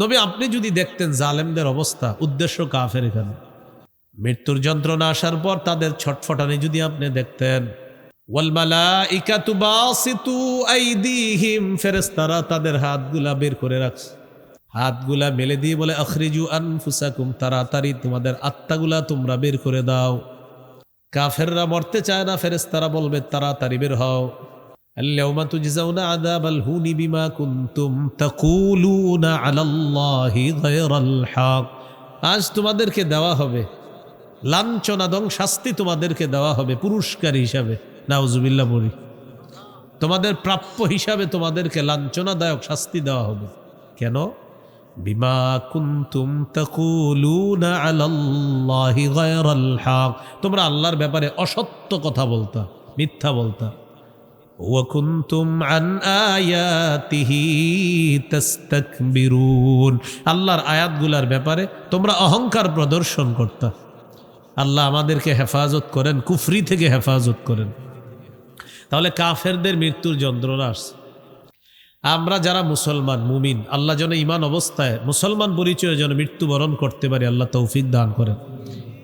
নবী, আপনি যদি দেখতেন জালেমদের অবস্থা, উদ্দেশ্য কাফের এখানে। মৃত্যুর যন্ত্রণা আসার পর তাদের ছটফটানি যদি আপনি দেখতেন ফেরেশতারা তাদের হাতগুলা বের করে রাখছে। হাতগুলা মেলে দিয়ে বলে, আখরিজু আনফুসাকুম, তাড়াতাড়ি তোমাদের আত্মাগুলা তোমরা বের করে দাও। কাফেররা মরতে চায় না, ফেরেশতারা বলবে, তাড়াতাড়ি বের হও। اليوم تجزون عذاب الهون بما كنتم تقولون على الله غير الحق আজ তোমাদেরকে দেওয়া হবে লাঞ্ছনা দং শাস্তি তোমাদেরকে দেওয়া হবে পুরস্কার হিসাবে নাউজুবিল্লাহ বলি তোমাদের প্রাপ্য হিসাবে তোমাদেরকে লাঞ্ছনাদায়ক শাস্তি দেওয়া হবে কেন বিমা কুন্তুম তাকুলুনা আলাল্লাহি গায়রাল হক তোমরা আল্লাহর ব্যাপারে অসত্য কথা বলতা মিথ্যা বলতা আল্লাহর আয়াতগুলার ব্যাপারে তোমরা অহংকার প্রদর্শন করতা। আল্লাহ আমাদেরকে হেফাজত করেন, কুফরি থেকে হেফাজত করেন। তাহলে কাফেরদের মৃত্যুর যন্ত্রণা আসছে। আমরা যারা মুসলমান, মুমিন, আল্লাহ যেন ইমান অবস্থায় মুসলমান পরিচয়ে যেন মৃত্যুবরণ করতে পারি, আল্লাহ তৌফিক দান করেন।